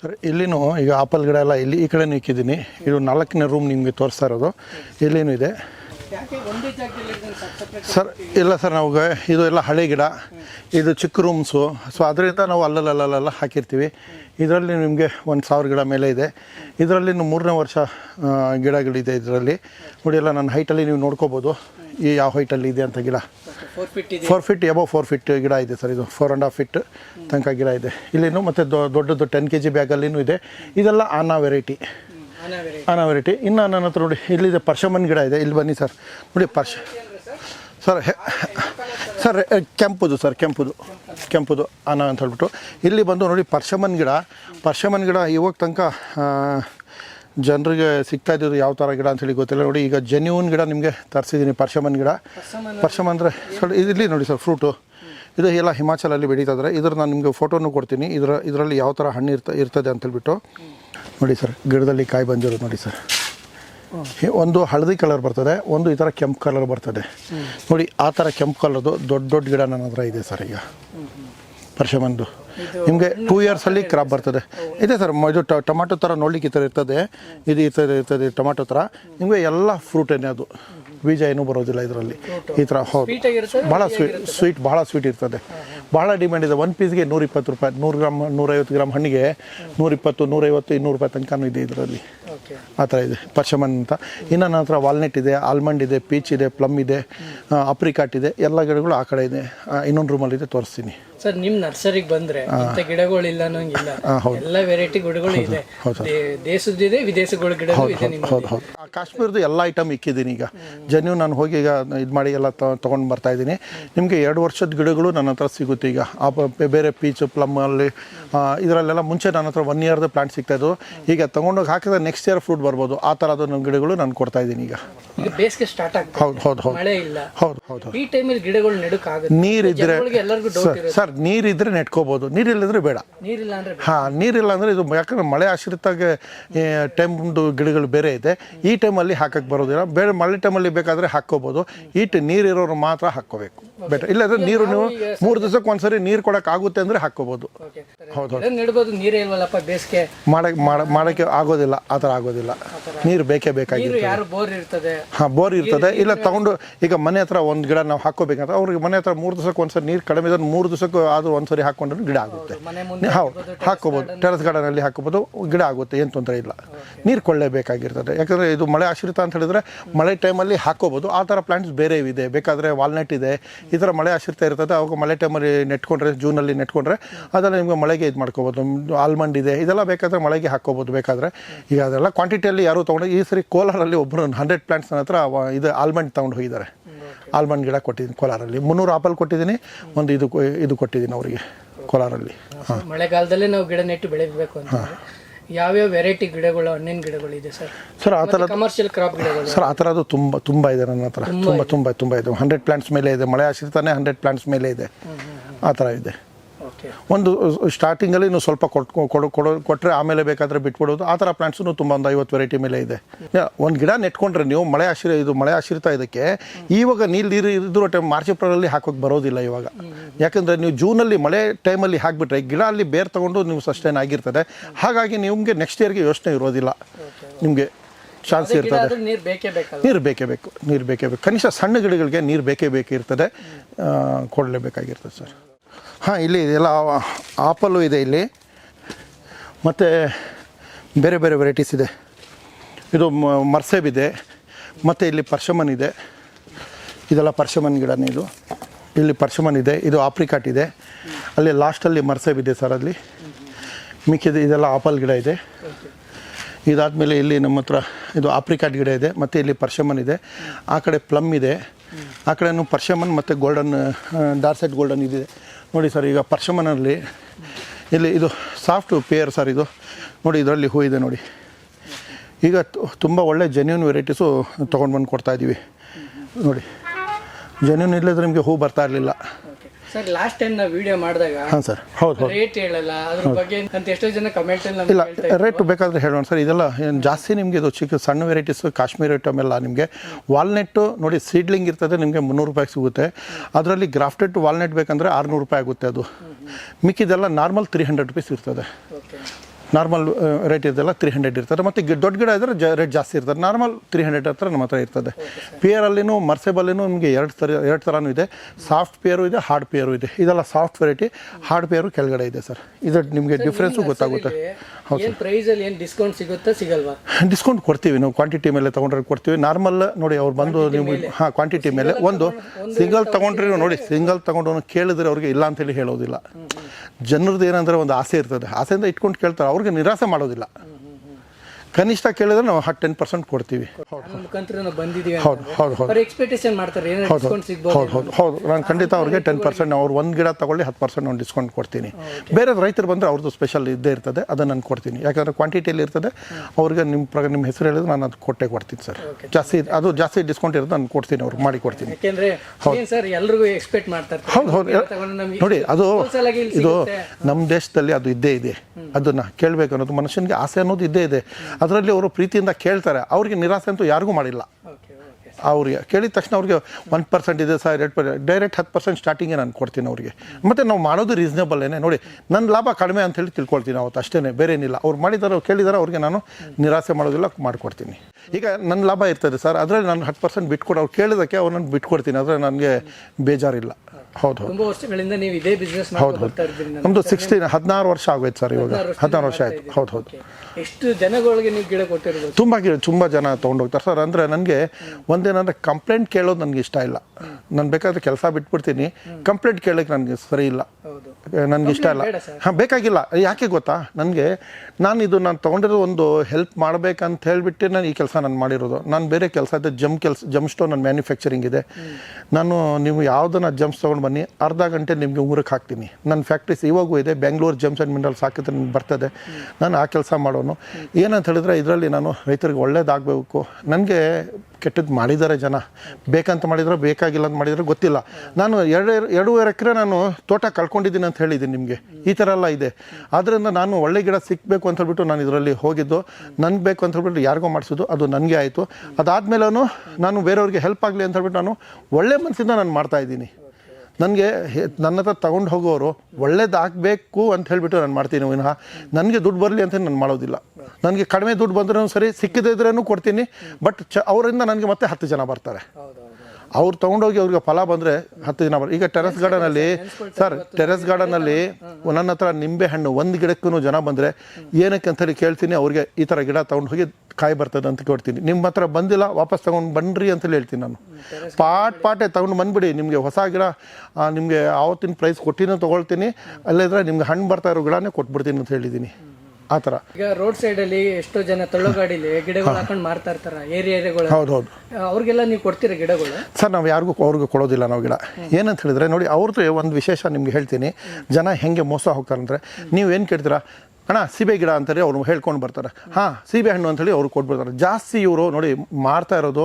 Sir, ಇಲ್ಲಿನೂ ಈಗ apple ಗಿಡ ಎಲ್ಲ ಇಲ್ಲಿ ಈ ಕಡೆ ಇಕ್ಕಿದ್ದೀನಿ ಇದು ನಾಲ್ಕನೇ ರೂಮ್ ನಿಮಗೆ ತೋರಿಸ್ತಾ ಇರೋದು. ಇಲ್ಲಿನೂ ಇದೆ. ಸರ್, ಇಲ್ಲ ಸರ್, ನಾವು ಇದು ಎಲ್ಲ ಹಳೆ ಗಿಡ. ಇದು ಚಿಕ್ಕ ರೂಮ್ಸು ಸೊ ಅದರಿಂದ ನಾವು ಅಲ್ಲಲ್ಲಲ್ಲ ಹಾಕಿರ್ತೀವಿ. ಇದರಲ್ಲಿ ನಿಮಗೆ ಒಂದು ಸಾವಿರ ಗಿಡ ಮೇಲೆ ಇದೆ. ಇದರಲ್ಲಿ ಮೂರನೇ ವರ್ಷ ಗಿಡಗಳಿದೆ ಇದರಲ್ಲಿ. ನೋಡಿ ಎಲ್ಲ ನನ್ನ ಹೈಟಲ್ಲಿ ನೀವು ನೋಡ್ಕೋಬೋದು. ಈ ಯಾವ ಹೈಟಲ್ಲಿ ಇದೆ ಅಂತ ಗಿಡ. ಫೋರ್ ಫಿಟ್ ಇದೆ. Four feet above four feet ಗಿಡ ಇದೆ ಸರ್ ಇದು. ಫೋರ್ ಆ್ಯಂಡ್ ಹಾಫ್ ಫಿಟ್ ತನಕ ಗಿಡ ಇದೆ. ಇಲ್ಲಿನೂ ಮತ್ತು ದೊಡ್ಡದು ಟೆನ್ ಕೆ ಜಿ ಬ್ಯಾಗಲ್ಲಿನೂ ಇದೆ. ಇದೆಲ್ಲ ಆನಾ ವೆರೈಟಿ ಆನಾ ವೆರೈಟಿ ಇನ್ನು ನನ್ನ ಹತ್ರ ನೋಡಿ ಇಲ್ಲಿದೆ ಪರ್ಶಮನ್ ಗಿಡ ಇದೆ. ಇಲ್ಲಿ ಬನ್ನಿ ಸರ್. ನೋಡಿ ಪರ್ಶ ಸರ್ ಸರ್ ಕೆಂಪುದು ಸರ್, ಕೆಂಪುದು ಕೆಂಪುದು ಅನ್ನ ಅಂತ ಹೇಳ್ಬಿಟ್ಟು. ಇಲ್ಲಿ ಬಂದು ನೋಡಿ ಪರ್ಶಮನ್ ಗಿಡ. ಪರ್ಶಮನ್ ಗಿಡ ಇವಾಗ ತನಕ ಜನರಿಗೆ ಸಿಗ್ತಾ ಇದ್ದಿದ್ದು ಯಾವ ಥರ ಗಿಡ ಅಂತ ಹೇಳಿ ಗೊತ್ತಿಲ್ಲ. ನೋಡಿ ಈಗ ಜೆನ್ಯೂನ್ ಗಿಡ ನಿಮಗೆ ತರಿಸಿದ್ದೀನಿ ಪರ್ಶಮನ್ ಗಿಡ. ಪರ್ಶಮ ಅಂದರೆ ಸರ್ ಇಲ್ಲಿ ನೋಡಿ ಸರ್ ಫ್ರೂಟು ಇದು ಎಲ್ಲ ಹಿಮಾಚಲಲ್ಲಿ ಬೆಳೀತಾ ಇದ್ದಾರೆ ಇದ್ರ ನಾನು ನಿಮಗೆ ಫೋಟೋನು ಕೊಡ್ತೀನಿ. ಇದರ, ಇದರಲ್ಲಿ ಯಾವ ಥರ ಹಣ್ಣು ಇರ್ತ, ಇರ್ತದೆ ಅಂತ ಹೇಳ್ಬಿಟ್ಟು. ನೋಡಿ ಸರ್, ಗಿಡದಲ್ಲಿ ಕಾಯಿ ಬಂದಿರೋದು ನೋಡಿ ಸರ್. ಒಂದು ಹಳದಿ ಕಲರ್ ಬರ್ತದೆ ಒಂದು ಈ ಥರ ಕೆಂಪು ಕಲರ್ ಬರ್ತದೆ. ನೋಡಿ ಆ ಥರ ಕೆಂಪು ಕಲರ್ದು ದೊಡ್ಡ ದೊಡ್ಡ ಗಿಡ ನನ್ನ ಹತ್ರ ಇದೆ ಸರ್ ಈಗ. ಪರ್ಶಮಂದು ನಿಮಗೆ ಟೂ ಇಯರ್ಸಲ್ಲಿ ಕ್ರಾಪ್ ಬರ್ತದೆ. ಇದೆ ಸರ್ ಇದು ಟ- ಟೊಮಾಟೊ ಥರ ನೋಡ್ಲಿಕ್ಕೆ ಈ ಥರ ಇರ್ತದೆ. ಇದು ಈ ಥರ ಇರ್ತದೆ ಟೊಮಾಟೊ ಥರ ನಿಮಗೆ ಎಲ್ಲ ಫ್ರೂಟೇನೆ ಅದು. ಬೀಜ ಏನೂ ಬರೋದಿಲ್ಲ ಇದರಲ್ಲಿ. ಈ ಥರ ಹೌದು. ಭಾಳ ಸ್ವೀಟ್ ಸ್ವೀಟ್ ಭಾಳ ಸ್ವೀಟ್ ಇರ್ತದೆ. ಭಾಳ ಡಿಮ್ಯಾಂಡ್ ಇದೆ. ಒನ್ ಪೀಸ್ಗೆ ನೂರಿಪ್ಪತ್ತು ರೂಪಾಯಿ ನೂರು ಗ್ರಾಮ್ ನೂರೈವತ್ತು ಗ್ರಾಮ್ ಹಣ್ಣಿಗೆ ನೂರಿಪ್ಪತ್ತು ನೂರೈವತ್ತು ಇನ್ನೂರು ರೂಪಾಯಿ ತನಕನೂ ಇದೆ ಇದರಲ್ಲಿ. ಆ ಥರ ಇದೆ ಪರ್ಶಮನ್ ಅಂತ. ಇನ್ನು ನನ್ನ ಹತ್ರ ವಾಲ್ನೆಟ್ ಇದೆ ಆಲ್ಮಂಡ್ ಇದೆ ಪೀಚ್ ಇದೆ ಪ್ಲಮ್ ಇದೆ ಅಪ್ರಿಕಾಟ್ ಇದೆ, ಎಲ್ಲ ಗಿಡಗಳು ಆ ಕಡೆ ಇದೆ. ಇನ್ನೊಂದು ರೂಮಲ್ಲಿ ಇದೆ, ತೋರಿಸ್ತೀನಿ. ಸರ್ ನಿಮ್ ನರ್ಸರಿಗೆ ಬಂದ್ರೆ ಗಿಡಗಳು ಇಲ್ಲ ಅನ್ನೋಂಗಿಲ್ಲ. ಎಲ್ಲ ವೆರೈಟಿ ಗಿಡಗಳು ಇದೆ. ದೇಶದ್ದಿದೆ ದೇಶದಿದೆ ವಿದೇಶಗಳ ಗಿಡಗಳು ಇದೆ ನಿಮ್ಮ ಕಾಶ್ಮೀರದ ಎಲ್ಲ ಐಟಮ್ ಇಕ್ಕಿದ್ದೀನಿ ಈಗ. ಜನ್ಯೂ ನಾನು ಹೋಗಿ ಈಗ ಇದು ಮಾಡಿ ಎಲ್ಲ ತೊಗೊಂಡು ಬರ್ತಾ ಇದ್ದೀನಿ. ನಿಮಗೆ ಎರಡು ವರ್ಷದ ಗಿಡಗಳು ನನ್ನ ಹತ್ರ ಸಿಗುತ್ತೆ ಈಗ. ಆ ಬೇರೆ ಪೀಚು ಪ್ಲಮ್ ಅಲ್ಲಿ ಆ, ಇದರಲ್ಲೆಲ್ಲ ಮುಂಚೆ ನನ್ನ ಹತ್ರ ಒನ್ ಇಯರ್ದು ಪ್ಲಾಂಟ್ ಸಿಗ್ತಾ ಇದ್ದು ಈಗ ತೊಗೊಂಡೋಗಿ ಹಾಕಿದ್ರೆ ನೆಕ್ಸ್ಟ್ ಇಯರ್ ಫ್ರೂಟ್ ಬರ್ಬೋದು. ಆ ಥರದ್ದು ನನ್ನ ಗಿಡಗಳು ನಾನು ಕೊಡ್ತಾ ಇದ್ದೀನಿ ಈಗ. ಬೇಸಿಗೆ ಸ್ಟಾರ್ಟ್ ಆಗ್ತದೆ ಹೌದು ಹೌದು ಹೌದು. ಮಳೆ ಇಲ್ಲ. ಹೌದು ಹೌದು ಈ ಟೈಮಲ್ಲಿ ಗಿಡಗಳು ನೀರಿದ್ರೆ ಇರುತ್ತೆ. ಸರ್ ನೀರಿದ್ರೆ ನೆಟ್ಕೋಬೋದು. ನೀರಿಲ್ಲದ್ರೆ ಬೇಡ. ನೀರಿಲ್ಲ ಅಂದ್ರೆ ಹಾಂ ನೀರಿಲ್ಲ ಅಂದರೆ ಇದು ಯಾಕಂದ್ರೆ ಮಳೆ ಆಶ್ರಿತಾಗ ಟೈಮ್ದು ಗಿಡಗಳು ಬೇರೆ ಇದೆ. ಈ ಟೈಮಲ್ಲಿ ಹಾಕಕ್ಕೆ ಬರೋದಿಲ್ಲ. ಬೇರೆ ಮಳೆ ಟೈಮಲ್ಲಿ ಬೇಕಾದರೆ ಹಾಕ್ಕೋಬೋದು. ಈಟ್ ನೀರಿರೋರು ಮಾತ್ರ ಹಾಕ್ಕೋಬೇಕು. ಬೆಟರ್ ಇಲ್ಲಾಂದ್ರೆ ನೀರು ನೀವು ಮೂರು ದಿವಸಕ್ಕೆ ಒಂದ್ಸರಿ ನೀರು ಕೊಡೋಕ್ಕಾಗುತ್ತೆ ಆಗುತ್ತೆ ಅಂದರೆ ಹಾಕ್ಕೋಬೋದು. ಹೌದು. ನೆಡ್ಬೋದು ನೀರೇ ಇಲ್ವಲ್ಲಪ್ಪ ಬೇಸಿಗೆ. ಮಾಡಕ್ಕೆ ಮಾಡೋಕ್ಕೆ ಆಗೋದಿಲ್ಲ ಆ ಥರ ಆಗೋದಿಲ್ಲ. ನೀರು ಬೇಕೇ ಬೇಕಾಗಿತ್ತು ಯಾರು ಬೋರ್ ಇರ್ತದೆ? ಹಾಂ ಬೋರ್ ಇರ್ತದೆ. ಇಲ್ಲ ತಗೊಂಡು ಈಗ ಮನೆ ಹತ್ರ ಒಂದು ಗಿಡ ನಾವು ಹಾಕೋಬೇಕಂದ್ರೆ ಅವ್ರಿಗೆ ಮನೆ ಹತ್ರ ಮೂರು ದಿವಸಕ್ಕೆ ಒಂದ್ಸರಿ ನೀರು ಕಡಿಮೆ ಇದ್ರೆ ಮೂರು ದಿವಸಕ್ಕೆ ಆದರೂ ಒಂದ್ಸರಿ ಹಾಕೊಂಡ್ರೆ ಗಿಡ ಆಗುತ್ತೆ. ಹೌದು ಹಾಕ್ಕೋಬೋದು ಟೆರಸ್ ಗಾರ್ಡನಲ್ಲಿ ಹಾಕೋಬೋದು ಗಿಡ ಆಗುತ್ತೆ ಏನು ತೊಂದರೆ ಇಲ್ಲ. ನೀರು ಕೊಳ್ಳೇಬೇಕಾಗಿರ್ತದೆ ಯಾಕಂದರೆ ಇದು ಮಳೆ ಆಶ್ರಿತ ಅಂತ ಹೇಳಿದ್ರೆ ಮಳೆ ಟೈಮಲ್ಲಿ ಹಾಕೋಬೋದು ಆ ಥರ ಪ್ಲಾಂಟ್ಸ್ ಬೇರೆ ಇದೆ. ಬೇಕಾದರೆ ವಾಲ್ನಟ್ ಇದೆ. ಈ ಥರ ಮಳೆ ಆಶ್ರಿತ ಇರ್ತದೆ. ಅವಾಗ ಮಳೆ ಟೈಮಲ್ಲಿ ನೆಟ್ಕೊಂಡ್ರೆ ಜೂನಲ್ಲಿ ನೆಟ್ಕೊಂಡ್ರೆ ಅದನ್ನು ನಿಮಗೆ ಮಳೆಗೆ ಇದು ಮಾಡ್ಕೋಬೋದು. ಆಲ್ಮಂಡ್ ಇದೆ. ಇದೆಲ್ಲ ಬೇಕಾದರೆ ಮಳೆಗೆ ಹಾಕ್ಕೋಬೋದು ಬೇಕಾದರೆ. ಈಗ ಅದೆಲ್ಲ ಕ್ವಾಂಟಿಟಿಯಲ್ಲಿ ಯಾರು ತೊಗೊಂಡು ಈ ಸರಿ ಕೋಲಾರಲ್ಲಿ ಒಬ್ಬರು ಹಂಡ್ರೆಡ್ ಪ್ಲಾಂಟ್ಸ್ ಹತ್ರ ಇದು ಆಲ್ಮಂಡ್ ತೊಗೊಂಡು ಹೋಗಿದ್ದಾರೆ. ಆಲ್ಮಂಡ್ ಗಿಡ ಕೊಟ್ಟಿದ್ದೀನಿ ಕೋಲಾರಲ್ಲಿ. ಮುನ್ನೂರು ಆಪಲ್ ಕೊಟ್ಟಿದ್ದೀನಿ ಒಂದು ಇದು ಇದು ಕೊಟ್ಟಿದ್ದೀನಿ ಅವರಿಗೆ ಕೋಲಾರಲ್ಲಿ. ಹಾಂ ಮಳೆಗಾಲದಲ್ಲೇ ನಾವು ಗಿಡ ನೆಟ್ಟು ಬೆಳಿಬೇಕು ಅಂತ ಯಾವ್ಯಾವ ವೆರೈಟಿ ಗಿಡಗಳು ಹಣ್ಣಿನ ಗಿಡಗಳು ಇದೆ ಸರ್? ಸರ್ ಆ ಥರ ಕಮರ್ಷಿಯಲ್ ಕ್ರಾಪ್ ಗಿಡಗಳು. ಸರ್ ಆ ಥರದ್ದು ತುಂಬ ತುಂಬ ಇದೆ ನನ್ನ ಹತ್ರ. ತುಂಬ ತುಂಬ ತುಂಬ ಇದೆ. ಹಂಡ್ರೆಡ್ ಪ್ಲಾಂಟ್ಸ್ ಮೇಲೆ ಇದೆ. ಮಳೆ ಆಶ್ರಿತಾನೆ ಹಂಡ್ರೆಡ್ ಪ್ಲಾಂಟ್ಸ್ ಮೇಲೆ ಇದೆ. ಆ ಥರ ಇದೆ. ಒಂದು ಸ್ಟಾರ್ಟಿಂಗಲ್ಲಿ ನೀವು ಸ್ವಲ್ಪ ಕೊಟ್ಟು ಕೊಡು ಕೊಡೋ ಕೊಟ್ಟರೆ ಆಮೇಲೆ ಬೇಕಾದರೆ ಬಿಟ್ಬಿಡೋದು. ಆ ಥರ ಪ್ಲಾಂಟ್ಸೂ ತುಂಬ ಒಂದು ಐವತ್ತು ವೆರೈಟಿ ಮೇಲೆ ಇದೆ. ಒಂದು ಗಿಡ ನೆಟ್ಕೊಂಡ್ರೆ ನೀವು ಮಳೆ ಆಶ್ರಯ ಇದು ಮಳೆ ಆಶ್ರಿತ ಇದಕ್ಕೆ ಇವಾಗ ನೀರು ನೀರು ಇದ್ರೂ ಟೈಮ್ ಮಾರ್ಚ್ ಏಪ್ರಿಲಲ್ಲಿ ಹಾಕೋಕೆ ಬರೋದಿಲ್ಲ ಇವಾಗ. ಯಾಕಂದರೆ ನೀವು ಜೂನಲ್ಲಿ ಮಳೆ ಟೈಮಲ್ಲಿ ಹಾಕಿಬಿಟ್ರೆ ಗಿಡ ಅಲ್ಲಿ ಬೇರ್ ತೊಗೊಂಡು ನೀವು ಸಸ್ಟೈನ್ ಆಗಿರ್ತದೆ. ಹಾಗಾಗಿ ನಿಮಗೆ ನೆಕ್ಸ್ಟ್ ಇಯರ್ಗೆ ಯೋಚನೆ ಇರೋದಿಲ್ಲ. ನಿಮಗೆ ಚಾನ್ಸ್ ಇರ್ತದೆ. ನೀರು ಬೇಕೇ ಬೇಕೇ ನೀರು ಬೇಕೇ ಬೇಕು. ಕನಿಷ್ಠ ಸಣ್ಣ ಗಿಡಗಳಿಗೆ ನೀರು ಬೇಕೇ ಬೇಕಿರ್ತದೆ. ಕೊಡಲೇಬೇಕಾಗಿರ್ತದೆ ಸರ್. ಹಾಂ, ಇಲ್ಲಿ ಇದೆಲ್ಲ ಆಪಲ್ಲು ಇದೆ ಇಲ್ಲಿ. ಮತ್ತು ಬೇರೆ ಬೇರೆ ವೆರೈಟೀಸ್ ಇದೆ. ಇದು ಮರ್ಸೇಬ್ ಇದೆ. ಮತ್ತು ಇಲ್ಲಿ ಪರ್ಶಮನ್ ಇದೆ. ಇದೆಲ್ಲ ಪರ್ಶಮನ್ ಗಿಡನೇ ಇದು. ಇಲ್ಲಿ ಪರ್ಶಮನ್ ಇದೆ. ಇದು ಆಪ್ರಿಕಾಟ್ ಇದೆ. ಅಲ್ಲಿ ಲಾಸ್ಟಲ್ಲಿ ಮರ್ಸೇಬ್ ಇದೆ ಸರ್ ಅಲ್ಲಿ. ಮಿಕ್ಕಿದ ಇದೆಲ್ಲ ಆಪಲ್ ಗಿಡ ಇದೆ. ಇದಾದಮೇಲೆ ಇಲ್ಲಿ ನಮ್ಮ ಹತ್ರ ಇದು ಆಪ್ರಿಕಾಟ್ ಗಿಡ ಇದೆ. ಮತ್ತು ಇಲ್ಲಿ ಪರ್ಶಮನ್ ಇದೆ. ಆ ಕಡೆ ಪ್ಲಮ್ ಇದೆ. ಆ ಕಡೆನೂ ಪರ್ಶಮನ್ ಮತ್ತು ಗೋಲ್ಡನ್ ಡಾರ್ಸೆಟ್ ಗೋಲ್ಡನ್ ಇದೆ. ನೋಡಿ ಸರ್, ಈಗ ಪರ್ಶಮನಲ್ಲಿ ಇಲ್ಲಿ ಇದು ಸಾಫ್ಟ್ ಪೇರ್ ಸರ್ ಇದು. ನೋಡಿ ಇದರಲ್ಲಿ ಹೂ ಇದೆ ನೋಡಿ. ಈಗ ತುಂಬ ಒಳ್ಳೆ ಜೆನ್ಯೂನ್ ವೆರೈಟೀಸು ತೊಗೊಂಡು ಬಂದು ಕೊಡ್ತಾ ಇದ್ದೀವಿ ನೋಡಿ ಜೆನ್ಯೂನ್ ಇಲ್ಲದ್ರೆ ನಿಮಗೆ ಹೂ ಬರ್ತಾ ಇರಲಿಲ್ಲ. ಸರ್ ಲಾಸ್ಟ್ ಟೈಮ್ ನಾವು ವಿಡಿಯೋ ಮಾಡಿದಾಗ ಹಾಂ ಸರ್ ಹೌದು ಹೌದು. ರೇಟ್ ಹೇಳಲ್ಲ. ಅದ್ರ ಬಗ್ಗೆ ಅಂತ ಎಷ್ಟೋ ಜನ ಕಮೆಂಟ್ ಅಲ್ಲಿ ಇಲ್ಲ ರೇಟ್ ಬೇಕಾದರೆ ಹೇಳೋಣ ಸರ್ ಇದೆಲ್ಲ ಏನು ಜಾಸ್ತಿ ನಿಮಗೆ ಇದು ಚಿಕ್ಕ ಸಣ್ಣ ವೆರೈಟೀಸ್ ಕಾಶ್ಮೀರ್ ಐಟಮ್ ಎಲ್ಲ ನಿಮಗೆ ವಾಲ್ನೆಟ್ಟು ನೋಡಿ ಸೀಡ್ಲಿಂಗ್ ಇರ್ತದೆ ನಿಮಗೆ ಮುನ್ನೂರು ರೂಪಾಯಿ ಸಿಗುತ್ತೆ. ಅದರಲ್ಲಿ ಗ್ರಾಫ್ಟೆಡ್ ವಾಲ್ನೆಟ್ ಬೇಕಂದರೆ ಆರುನೂರು ರೂಪಾಯಿ ಆಗುತ್ತೆ ಅದು. ಮಿಕ್ಕಿದೆಲ್ಲ ನಾರ್ಮಲ್ ತ್ರೀ ಹಂಡ್ರೆಡ್ ರುಪೀಸ್ ಇರ್ತದೆ. ನಾರ್ಮಲ್ ರೇಟ್ ಇದೆಲ್ಲ ತ್ರೀ ಹಂಡ್ರೆಡ್ ಇರ್ತದೆ. ಮತ್ತು ದೊಡ್ಡ ಗಿಡ ಇದ್ದರೆ ಜ ರೇಟ್ ಜಾಸ್ತಿ ಇರ್ತದೆ. ನಾರ್ಮಲ್ ತ್ರೀ ಹಂಡ್ರೆಡ್ ಹತ್ರ ನಮ್ಮ ಹತ್ರ ಇರ್ತದೆ. ಪಿಯರಲ್ಲಿನೂ ಮರ್ಸೆಬಲ್ಲಿನೂ ನಿಮಗೆ ಎರಡು ಥರ ಎರಡು ಥರನೂ ಇದೆ. ಸಾಫ್ಟ್ ಪಿಯರು ಇದೆ ಹಾರ್ಡ್ ಪಿಯರು ಇದೆ. ಇದೆಲ್ಲ ಸಾಫ್ಟ್ ವೆರೈಟಿ ಹಾರ್ಡ್ ಪಿಯರು ಕೆಳಗಡೆ ಇದೆ ಸರ್ ಇದು ನಿಮಗೆ ಡಿಫ್ರೆನ್ಸು ಗೊತ್ತಾಗುತ್ತೆ. ಹೌದು ಪ್ರೈಸ್ ಅಲ್ಲಿ ಏನ್ ಡಿಸ್ಕೌಂಟ್ ಸಿಗುತ್ತೆ ಸಿಗಲ್ವಾ? ಡಿಸ್ಕೌಂಟ್ ಕೊಡ್ತೀವಿ ನಾವು. ಕ್ವಾಂಟಿಟಿ ಮೇಲೆ ತೊಗೊಂಡ್ರೆ ಕೊಡ್ತೀವಿ. ನಾರ್ಮಲ್ ನೋಡಿ ಅವ್ರು ಬಂದು ನೀವು ಹಾಂ ಕ್ವಾಂಟಿಟಿ ಮೇಲೆ. ಒಂದು ಸಿಂಗಲ್ ತೊಗೊಂಡ್ರಿ ನೋಡಿ ಸಿಂಗಲ್ ತೊಗೊಂಡು ಕೇಳಿದ್ರೆ ಅವ್ರಿಗೆ ಇಲ್ಲ ಅಂತೇಳಿ ಹೇಳೋದಿಲ್ಲ. ಜನರದ್ದು ಏನಂದ್ರೆ ಒಂದು ಆಸೆ ಇರ್ತದೆ. ಆಸೆಯಿಂದ ಇಟ್ಕೊಂಡು ಕೇಳ್ತಾರೆ. ಅವ್ರಿಗೆ ನಿರಾಸೆ ಮಾಡೋದಿಲ್ಲ. ಕನಿಷ್ಠ ಕೇಳಿದ್ರೆ ನಾವು ಹತ್ತು ಟೆನ್ ಪರ್ಸೆಂಟ್ ಕೊಡ್ತೀವಿ. ಹೌದು ಹೌದು. ಹೌದು ಹೌದು ಹೌದು. ಹೌದು ನಾನು ಖಂಡಿತ ಅವ್ರಿಗೆ ಟೆನ್ ಪರ್ಸೆಂಟ್ ಅವ್ರು ಒಂದು ಗಿಡ ತಗೊಳ್ಳಿ ಹತ್ತು ಪರ್ಸೆಂಟ್ ನಾನು ಡಿಸ್ಕೌಂಟ್ ಕೊಡ್ತೀನಿ. ಬೇರೆ ರೈತರು ಬಂದರೆ ಅವ್ರದ್ದು ಸ್ಪೆಷಲ್ ಇದ್ದೇ ಇರ್ತದೆ ಅದನ್ನು ನಾನು ಕೊಡ್ತೀನಿ. ಯಾಕಂದರೆ ಕ್ವಾಂಟಿಟಿಯಲ್ಲಿ ಇರ್ತದೆ ಅವ್ರಿಗೆ ನಿಮ್ಮ ಪ್ರಕಾರ ನಿಮ್ಮ ಹೆಸರು ಹೇಳಿದ್ರೆ ನಾನು ಅದು ಕೊಟ್ಟೆ ಕೊಡ್ತೀನಿ ಸರ್. ಜಾಸ್ತಿ ಅದು ಜಾಸ್ತಿ ಡಿಸ್ಕೌಂಟ್ ಇರೋದು ನಾನು ಕೊಡ್ತೀನಿ ಅವ್ರು ಮಾಡಿ ಕೊಡ್ತೀನಿ. ಹೌದು. ಹೌದು ಹೌದು. ನೋಡಿ ಅದು ಇದು. ನಮ್ಮ ದೇಶದಲ್ಲಿ ಅದು ಇದ್ದೇ ಇದೆ. ಅದನ್ನ ಕೇಳಬೇಕು ಅನ್ನೋದು ಮನುಷ್ಯನಿಗೆ ಆಸೆ ಅನ್ನೋದು ಇದ್ದೇ ಇದೆ. ಅದರಲ್ಲಿ ಅವರು ಪ್ರೀತಿಯಿಂದ ಕೇಳ್ತಾರೆ. ಅವ್ರಿಗೆ ನಿರಾಸೆ ಅಂತೂ ಯಾರಿಗೂ ಮಾಡಿಲ್ಲ. ಅವ್ರಿಗೆ ಕೇಳಿದ ತಕ್ಷಣ ಅವ್ರಿಗೆ ಒನ್ ಪರ್ಸೆಂಟ್ ಇದೆ ಸರ್ ಎರಡು ಪರ್ಸೆಂಟ್ ಡೈರೆಕ್ಟ್ ಹತ್ತು ಪರ್ಸೆಂಟ್ ಸ್ಟಾರ್ಟಿಂಗೇ ನಾನು ಕೊಡ್ತೀನಿ ಅವ್ರಿಗೆ. ಮತ್ತು ನಾವು ಮಾಡೋದು ರೀಸನೇಬಲ್ಲೇನೆ ನೋಡಿ ನನ್ನ ಲಾಭ ಕಡಿಮೆ ಅಂತ ಹೇಳಿ ತಿಳ್ಕೊಳ್ತೀನಿ ಅವತ್ತು ಅಷ್ಟೇ ಬೇರೆ ಏನಿಲ್ಲ ಅವ್ರು ಮಾಡಿದಾರೆ ಕೇಳಿದಾರೆ ಅವ್ರಿಗೆ ನಾನು ನಿರಾಸೆ ಮಾಡೋದಿಲ್ಲ ಮಾಡಿಕೊಡ್ತೀನಿ. ಈಗ ನನ್ನ ಲಾಭ ಇರ್ತದೆ ಸರ್. ಅದರಲ್ಲಿ ನಾನು ಹತ್ತು ಪರ್ಸೆಂಟ್ ಬಿಟ್ಕೊಡು ಅವ್ರು ಕೇಳಿದಕ್ಕೆ ಅವ್ರು ನಾನು ಬಿಟ್ಕೊಡ್ತೀನಿ. ಆದರೆ ನನಗೆ ಬೇಜಾರಿಲ್ಲ. ಹೌದು ಹೌದು. ವರ್ಷಗಳಿಂದ ನೀವು ಇದೇ ಬಿಸ್ನೆಸ್ ಹೌದು ನಮ್ಮದು ಸಿಕ್ಸ್ಟೀನ್ ಹದಿನಾರು ವರ್ಷ ಆಗೋಯ್ತು ಸರ್ ಇವಾಗ. ಹದಿನಾರು ವರ್ಷ ಆಯ್ತು. ಹೌದು ಹೌದು. ಎಷ್ಟು ಜನಗಳಿಗೆ ನೀವು ಗಿಡ ಕೊಟ್ಟಿರೋದು ತುಂಬ ಗಿಡ ತುಂಬ ಜನ ತೊಗೊಂಡೋಗ್ತಾರೆ ಸರ್. ಅಂದರೆ ನನಗೆ ಒಂದೇನಂದರೆ ಕಂಪ್ಲೇಂಟ್ ಕೇಳೋದು ನನಗೆ ಇಷ್ಟ ಇಲ್ಲ. ನಾನು ಬೇಕಾದ್ರೆ ಕೆಲಸ ಬಿಟ್ಬಿಡ್ತೀನಿ. ಕಂಪ್ಲೇಂಟ್ ಕೇಳೋಕ್ಕೆ ನನಗೆ ಸರಿ ಇಲ್ಲ. ನನಗೆ ಇಷ್ಟ ಇಲ್ಲ. ಹಾಂ ಬೇಕಾಗಿಲ್ಲ. ಯಾಕೆ ಗೊತ್ತಾ? ನನಗೆ ನಾನು ಇದು ನಾನು ತೊಗೊಂಡಿರೋ ಒಂದು ಹೆಲ್ಪ್ ಮಾಡಬೇಕಂತ ಹೇಳಿಬಿಟ್ಟು ನಾನು ಈ ಕೆಲಸ ನಾನು ಮಾಡಿರೋದು. ನಾನು ಬೇರೆ ಕೆಲಸ ಇದೆ, ಜಮ್ ಕೆಲಸ, ಜಮ್ ಸ್ಟೋನ್ ನನ್ನ ಮ್ಯಾನುಫ್ಯಾಕ್ಚರಿಂಗ್ ಇದೆ. ನಾನು ನೀವು ಯಾವುದನ್ನ ಜಮ್ಸ್ ತೊಗೊಂಡು ಬನ್ನಿ, ಅರ್ಧ ಗಂಟೆ ನಿಮಗೆ ಊರಿಗೆ ಹಾಕ್ತೀನಿ. ನನ್ನ ಫ್ಯಾಕ್ಟ್ರೀಸ್ ಇವಾಗೂ ಇದೆ ಬೆಂಗಳೂರು ಜಮ್ಸ್ ಆ್ಯಂಡ್ ಮಿನರಲ್ಸ್ ಹಾಕಿದ್ರೆ ಬರ್ತದೆ. ನಾನು ಆ ಕೆಲಸ ಮಾಡೋನು. ಏನಂತ ಹೇಳಿದ್ರೆ ಇದರಲ್ಲಿ ನಾನು ರೈತರಿಗೆ ಒಳ್ಳೇದಾಗಬೇಕು. ನನಗೆ ಕೆಟ್ಟದ್ದು ಮಾಡಿದ್ದಾರೆ ಜನ. ಬೇಕಂತ ಮಾಡಿದ್ರೆ ಬೇಕಾಗಿಲ್ಲ ಅಂತ ಮಾಡಿದ್ರೆ ಗೊತ್ತಿಲ್ಲ. ನಾನು ಎರಡು, ಎರಡೂವರೆ ಎಕರೆ ನಾನು ತೋಟ ಕಳ್ಕೊಂಡಿದ್ದೀನಿ ಅಂತ ಹೇಳಿದ್ದೀನಿ ನಿಮಗೆ. ಈ ಥರ ಎಲ್ಲ ಇದೆ. ಆದ್ದರಿಂದ ನಾನು ಒಳ್ಳೆ ಗಿಡ ಸಿಕ್ಕಬೇಕು ಅಂತ ಹೇಳ್ಬಿಟ್ಟು ನಾನು ಇದರಲ್ಲಿ ಹೋಗಿದ್ದು. ನನಗೆ ಬೇಕು ಅಂತ ಹೇಳ್ಬಿಟ್ಟು ಯಾರಿಗೋ ಮಾಡಿಸೋದು ಅದು ನನಗೆ ಆಯಿತು. ಅದಾದ್ಮೇಲೂ ನಾನು ಬೇರೆಯವ್ರಿಗೆ ಹೆಲ್ಪ್ ಆಗಲಿ ಅಂತ ಹೇಳ್ಬಿಟ್ಟು ನಾನು ಒಳ್ಳೆ ಮನಸ್ಸಿಂದ ನಾನು ಮಾಡ್ತಾ ಇದ್ದೀನಿ. ನನಗೆ ನನ್ನ ಹತ್ರ ತಗೊಂಡು ಹೋಗೋರು ಒಳ್ಳೇದಾಗಬೇಕು ಅಂತ ಹೇಳಿಬಿಟ್ಟು ನಾನು ಮಾಡ್ತೀನಿ ವಿನಃ. ನನಗೆ ದುಡ್ಡು ಬರಲಿ ಅಂತ ನಾನು ಮಾಡೋದಿಲ್ಲ. ನನಗೆ ಕಡಿಮೆ ದುಡ್ಡು ಬಂದ್ರೂ ಸರಿ ಸಿಕ್ಕಿದ್ರೂ ಕೊಡ್ತೀನಿ ಬಟ್ ಚ ಅವರಿಂದ ನನಗೆ ಮತ್ತೆ ಹತ್ತು ಜನ ಬರ್ತಾರೆ. ಅವ್ರು ತೊಗೊಂಡೋಗಿ ಅವ್ರಿಗೆ ಫಲ ಬಂದರೆ ಹತ್ತು ದಿನ ಬರ ಈಗ ಟೆರೆಸ್ ಗಾರ್ಡನಲ್ಲಿ ಸರ್ ಟೆರೆಸ್ ಗಾರ್ಡನಲ್ಲಿ ನನ್ನ ಹತ್ರ ನಿಂಬೆ ಹಣ್ಣು ಒಂದು ಗಿಡಕ್ಕೂ ಜನ ಬಂದರೆ ಏನಕ್ಕೆ ಅಂತೇಳಿ ಕೇಳ್ತೀನಿ ಅವ್ರಿಗೆ ಈ ಥರ ಗಿಡ ತೊಗೊಂಡು ಹೋಗಿ ಕಾಯಿ ಬರ್ತದೆ ಅಂತ ಕೊಡ್ತೀನಿ ನಿಮ್ಮ ಹತ್ರ ಬಂದಿಲ್ಲ ವಾಪಸ್ ತೊಗೊಂಡು ಬನ್ನಿರಿ ಅಂತೇಳಿ ಹೇಳ್ತೀನಿ ನಾನು. ಪಾಟ್ ಪಾಟೆ ತೊಗೊಂಡು ಬಂದ್ಬಿಡಿ ನಿಮಗೆ ಹೊಸ ಗಿಡ ನಿಮಗೆ ಆವತ್ತಿನ ಪ್ರೈಸ್ ಕೊಟ್ಟಿನೂ ತೊಗೊಳ್ತೀನಿ. ಅಲ್ಲಿದ್ರೆ ನಿಮ್ಗೆ ಹಣ್ಣು ಬರ್ತಾ ಇರೋ ಗಿಡನೇ ಕೊಟ್ಬಿಡ್ತೀನಿ ಅಂತ ಹೇಳಿದ್ದೀನಿ. ಆ ಥರ. ಈಗ ರೋಡ್ ಸೈಡ್ ಅಲ್ಲಿ ಎಷ್ಟೋ ಜನ ತಳ್ಳೋ ಗಾಡಿಲಿ ಗಿಡಗಳು ಹಾಕೊಂಡು ಮಾರ್ತಾ ಇರ್ತಾರ ಏರಿಯಾ ಏರಿಯಾಗಳು ಹೌದು ಹೌದು. ಅವ್ರಿಗೆಲ್ಲ ನೀವು ಕೊಡ್ತೀರಾ ಗಿಡಗಳು? ಸರ್ ನಾವು ಯಾರಿಗೂ ಅವ್ರಿಗೂ ಕೊಡೋದಿಲ್ಲ ನಾವು ಗಿಡ. ಏನಂತ ಹೇಳಿದ್ರೆ ನೋಡಿ ಅವ್ರದ್ದು ಒಂದು ವಿಶೇಷ ನಿಮ್ಗೆ ಹೇಳ್ತೀನಿ. ಜನ ಹೆಂಗೆ ಮೋಸ ಹೋಗ್ತಾರಂದ್ರೆ ಅಂದರೆ ನೀವು ಏನು ಕೇಳ್ತೀರಾ? ಅಣ್ಣ ಸೀಬೆ ಗಿಡ ಅಂತೇಳಿ ಅವ್ರು ಹೇಳ್ಕೊಂಡು ಬರ್ತಾರೆ. ಹಾಂ ಸೀಬೆ ಹಣ್ಣು ಅಂತೇಳಿ ಅವ್ರು ಕೊಟ್ಬಿಡ್ತಾರೆ. ಜಾಸ್ತಿ ಇವರು ನೋಡಿ ಮಾರ್ತಾ ಇರೋದು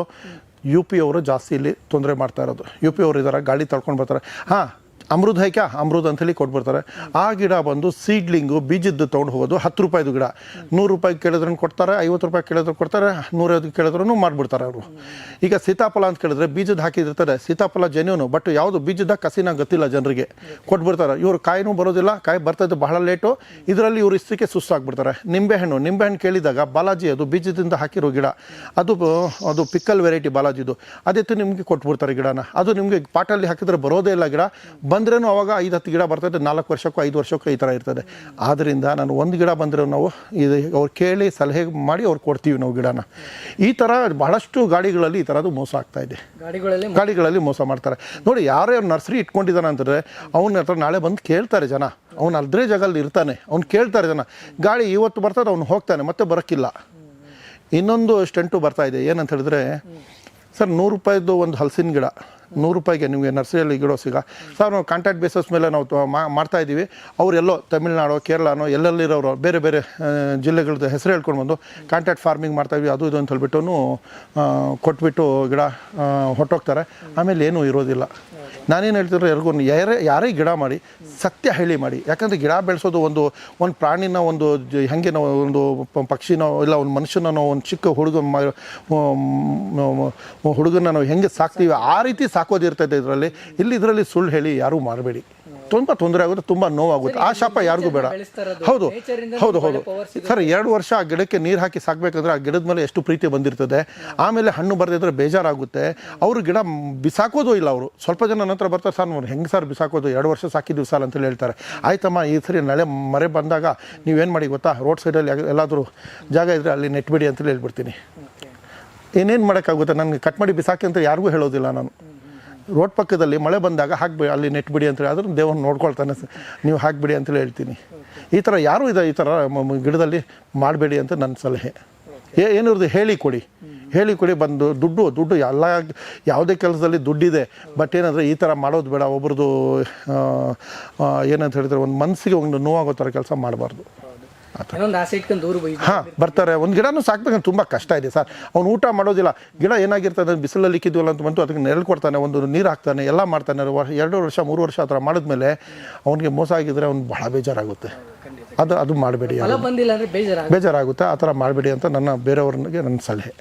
ಯು ಪಿ ಅವರು ಜಾಸ್ತಿ ಇಲ್ಲಿ ತೊಂದರೆ ಮಾಡ್ತಾ ಇರೋದು. ಯು ಪಿ ಅವರು ಇದ್ದಾರೆ ಗಾಡಿ ತಳ್ಕೊಂಡು ಬರ್ತಾರೆ. ಹಾಂ ಅಮೃತ ಅಮೃದ್ ಅಮೃತ ಅಂತೇಳಿ ಕೊಟ್ಬಿಡ್ತಾರೆ. ಆ ಗಿಡ ಬಂದು ಸೀಡ್ಲಿಂಗು ಬೀಜದ್ದು ತೊಗೊಂಡು ಹೋಗೋದು ಹತ್ತು ರೂಪಾಯಿದು ಗಿಡ. ನೂರು ರೂಪಾಯಿ ಕೇಳಿದ್ರೂ ಕೊಡ್ತಾರೆ, ಐವತ್ತು ರೂಪಾಯಿ ಕೇಳಿದ್ರು ಕೊಡ್ತಾರೆ ನೂರೈವತ್ತು ಕೇಳಿದ್ರು ಮಾಡಿಬಿಡ್ತಾರೆ ಅವರು. ಈಗ ಸೀತಾಫಲ ಅಂತ ಕೇಳಿದ್ರೆ ಬೀಜದ ಹಾಕಿದಿರ್ತಾರೆ, ಸೀತಾಫಲ ಜೆನ್ಯೂನು ಬಟ್ ಯಾವುದು ಬೀಜದ ಕಸಿನ ಗೊತ್ತಿಲ್ಲ ಜನರಿಗೆ. ಕೊಟ್ಬಿಡ್ತಾರೆ, ಇವರು ಕಾಯಿನೂ ಬರೋದಿಲ್ಲ, ಕಾಯಿ ಬರ್ತದೆ ಬಹಳ ಲೇಟು ಇದರಲ್ಲಿ ಇವರು ಇಷ್ಟಕ್ಕೆ ಸುಸ್ತಾಗ್ಬಿಡ್ತಾರೆ. ನಿಂಬೆಹಣ್ಣು ನಿಂಬೆಹಣ್ಣು ಕೇಳಿದಾಗ ಬಾಲಾಜಿ ಅದು ಬೀಜದಿಂದ ಹಾಕಿರೋ ಗಿಡ. ಅದು ಅದು ಪಿಕ್ಕಲ್ ವೆರೈಟಿ ಬಾಲಾಜಿದು. ಅದೇ ನಿಮಗೆ ಕೊಟ್ಬಿಡ್ತಾರೆ ಗಿಡನ. ಅದು ನಿಮಗೆ ಪಾಟಲ್ಲಿ ಹಾಕಿದ್ರೆ ಬರೋದೇ ಇಲ್ಲ ಗಿಡ. ಬಂದ್ರೇನು ಅವಾಗ ಐದು ಹತ್ತು ಗಿಡ ಬರ್ತದೆ ನಾಲ್ಕು ವರ್ಷಕ್ಕೂ ಐದು ವರ್ಷಕ್ಕೂ ಈ ಥರ ಇರ್ತದೆ. ಆದ್ದರಿಂದ ನಾನು ಒಂದು ಗಿಡ ಬಂದರೆ ನಾವು ಇದು ಅವ್ರು ಕೇಳಿ ಸಲಹೆ ಮಾಡಿ ಅವ್ರು ಕೊಡ್ತೀವಿ ನಾವು ಗಿಡನ. ಈ ಥರ ಬಹಳಷ್ಟು ಗಾಡಿಗಳಲ್ಲಿ ಈ ಥರದ್ದು ಮೋಸ ಆಗ್ತಾ ಇದೆ. ಗಾಡಿಗಳಲ್ಲಿ ಗಾಡಿಗಳಲ್ಲಿ ಮೋಸ ಮಾಡ್ತಾರೆ. ನೋಡಿ ಯಾರೇ ನರ್ಸರಿ ಇಟ್ಕೊಂಡಿದ್ದಾನೆ ಅಂತಂದರೆ ಅವನ ಹತ್ರ ನಾಳೆ ಬಂದು ಕೇಳ್ತಾರೆ ಜನ. ಅವ್ನು ಅಲ್ದ್ರೇ ಜಾಗಲ್ಲಿ ಇರ್ತಾನೆ. ಅವ್ನು ಕೇಳ್ತಾರೆ ಜನ. ಗಾಡಿ ಇವತ್ತು ಬರ್ತದೆ ಅವ್ನು ಹೋಗ್ತಾನೆ ಮತ್ತೆ ಬರೋಕ್ಕಿಲ್ಲ. ಇನ್ನೊಂದು ಸ್ಟೆಂಟು ಬರ್ತಾ ಇದೆ. ಏನಂತ ಹೇಳಿದ್ರೆ ಸರ್, ನೂರು ರೂಪಾಯಿದು ಒಂದು ಹಲಸಿನ ಗಿಡ. ನೂರು ರೂಪಾಯಿಗೆ ನಿಮಗೆ ನರ್ಸರಿಯಲ್ಲಿ ಗಿಡ ಸಿಗ ಸರ್, ನಾವು ಕಾಂಟ್ಯಾಕ್ಟ್ ಬೇಸಸ್ ಮೇಲೆ ನಾವು ಮಾಡ್ತಾ ಇದ್ದೀವಿ. ಅವರೆಲ್ಲೋ ತಮಿಳ್ನಾಡು, ಕೇರಳನೋ, ಎಲ್ಲೆಲ್ಲಿರೋರು, ಬೇರೆ ಬೇರೆ ಜಿಲ್ಲೆಗಳದ್ದು ಹೆಸರು ಹೇಳ್ಕೊಂಡು ಬಂದು ಕಾಂಟ್ಯಾಕ್ಟ್ ಫಾರ್ಮಿಂಗ್ ಮಾಡ್ತಾ ಇದ್ವಿ ಅದು ಇದು ಅಂತ ಹೇಳ್ಬಿಟ್ಟು ಕೊಟ್ಬಿಟ್ಟು ಗಿಡ ಹೊಟ್ಟೋಗ್ತಾರೆ ಆಮೇಲೆ ಏನೂ ಇರೋದಿಲ್ಲ. ನಾನೇನು ಹೇಳ್ತಿದ್ರೆ ಎಲ್ರಿಗೂ, ಯಾರೇ ಯಾರೇ ಗಿಡ ಮಾಡಿ, ಸತ್ಯ ಹೇಳಿ ಮಾಡಿ. ಯಾಕಂದರೆ ಗಿಡ ಬೆಳೆಸೋದು ಒಂದು ಒಂದು ಪ್ರಾಣಿನ ಒಂದು ಹೆಂಗೆ ನಾವು ಒಂದು ಪಕ್ಷಿನೋ, ಇಲ್ಲ ಒಂದು ಮನುಷ್ಯನೋ ಒಂದು ಚಿಕ್ಕ ಹುಡುಗ ಹುಡುಗನ ನಾವು ಹೆಂಗೆ ಸಾಕ್ತೀವಿ, ಆ ರೀತಿ ಸಾಕೋದಿರ್ತದೆ ಇದರಲ್ಲಿ. ಇಲ್ಲಿ ಇದರಲ್ಲಿ ಸುಳ್ಳು ಹೇಳಿ ಯಾರೂ ಮಾಡಬೇಡಿ. ತುಂಬ ತೊಂದರೆ ಆಗುತ್ತೆ ತುಂಬ ನೋವಾಗುತ್ತೆ. ಆ ಶಾಪ ಯಾರಿಗೂ ಬೇಡ. ಹೌದು ಹೌದು ಹೌದು. ಸರ್ ಎರಡು ವರ್ಷ ಆ ಗಿಡಕ್ಕೆ ನೀರು ಹಾಕಿ ಸಾಕಬೇಕಂದ್ರೆ ಆ ಗಿಡದ ಮೇಲೆ ಎಷ್ಟು ಪ್ರೀತಿ ಬಂದಿರ್ತದೆ? ಆಮೇಲೆ ಹಣ್ಣು ಬರ್ದಿದ್ರೆ ಬೇಜಾರಾಗುತ್ತೆ. ಅವರು ಗಿಡ ಬಿಸಾಕೋದು ಇಲ್ಲ ಅವರು. ಸ್ವಲ್ಪ ಜನ ನಂತರ ಬರ್ತಾರೆ ಸರ್ ನೋಡಿ ಹೆಂಗೆ ಸರ್ ಬಿಸಾಕೋದು? ಎರಡು ವರ್ಷ ಸಾಕಿದ್ದೀವಿ ಸರ್ ಅಂತೇಳಿ ಹೇಳ್ತಾರೆ. ಆಯ್ತಮ್ಮ ಈ ಸರಿ ನಳೆ ಮರೆ ಬಂದಾಗ ನೀವೇನು ಮಾಡಿ ಗೊತ್ತಾ? ರೋಡ್ ಸೈಡಲ್ಲಿ ಎಲ್ಲಾದರೂ ಜಾಗ ಇದ್ದರೆ ಅಲ್ಲಿ ನೆಟ್ಬಿಡಿ ಅಂತೇಳಿ ಹೇಳ್ಬಿಡ್ತೀನಿ. ಏನೇನು ಮಾಡೋಕ್ಕಾಗುತ್ತೆ? ನನಗೆ ಕಟ್ ಮಾಡಿ ಬಿಸಾಕಿ ಅಂತ ಯಾರಿಗೂ ಹೇಳೋದಿಲ್ಲ ನಾನು. ರೋಡ್ ಪಕ್ಕದಲ್ಲಿ ಮಳೆ ಬಂದಾಗ ಹಾಕ್ಬಿಡಿ, ಅಲ್ಲಿ ನೆಟ್ ಬಿಡಿ ಅಂತೇಳಿ ಆದರೂ ದೇವ್ರನ್ನ ನೋಡ್ಕೊಳ್ತಾನೆ ನೀವು ಹಾಕ್ಬಿಡಿ ಅಂತೇಳಿ ಹೇಳ್ತೀನಿ. ಈ ಥರ ಯಾರೂ ಇದೆ ಈ ಥರ ಗಿಡದಲ್ಲಿ ಮಾಡಬೇಡಿ ಅಂತ ನನ್ನ ಸಲಹೆ. ಏನಿರೋದು ಹೇಳಿ ಕೊಡಿ. ಹೇಳಿ ಕೊಡಿ, ಬಂದು ದುಡ್ಡು ದುಡ್ಡು ಎಲ್ಲ ಯಾವುದೇ ಕೆಲಸದಲ್ಲಿ ದುಡ್ಡಿದೆ, ಬಟ್ ಏನಂದರೆ ಈ ಥರ ಮಾಡೋದು ಬೇಡ, ಒಬ್ರದ್ದು ಏನಂತ ಹೇಳಿದ್ರೆ ಒಂದು ಮನಸ್ಸಿಗೆ ಒಂದು ನೋವಾಗೋ ಥರ ಕೆಲಸ ಮಾಡಬಾರ್ದು. ಇನ್ನೊಂದು ಆಸೆ ಇಟ್ಕೊಂಡು ದೂರ ಬೈದು ಹಾಂ ಬರ್ತಾರೆ. ಒಂದು ಗಿಡನೂ ಸಾಕ್ಬೇಕಂದ್ರೆ ತುಂಬ ಕಷ್ಟ ಇದೆ ಸರ್. ಅವ್ನು ಊಟ ಮಾಡೋದಿಲ್ಲ. ಗಿಡ ಏನಾಗಿರ್ತದೆ ಬಿಸಿಲಲ್ಲಿ ಇಕ್ಕಿದ್ವಲ್ಲ ಅಂತ ಬಂತು ಅದಕ್ಕೆ ನೆರಳು ಕೊಡ್ತಾನೆ ಒಂದು ನೀರು ಹಾಕ್ತಾನೆ ಎಲ್ಲ ಮಾಡ್ತಾನೆ. ಎರಡು ವರ್ಷ ಮೂರು ವರ್ಷ ಆ ಥರ ಮಾಡಿದ್ಮೇಲೆ ಅವನಿಗೆ ಮೋಸ ಆಗಿದ್ರೆ ಅವ್ನು ಬಹಳ ಬೇಜಾರಾಗುತ್ತೆ. ಅದು ಅದು ಮಾಡಬೇಡಿ. ಬೇಜಾರಾಗುತ್ತೆ. ಆ ಥರ ಮಾಡಬೇಡಿ ಅಂತ ನನ್ನ ಬೇರೆಯವ್ರಿಗೆ ನನ್ನ ಸಲಹೆ.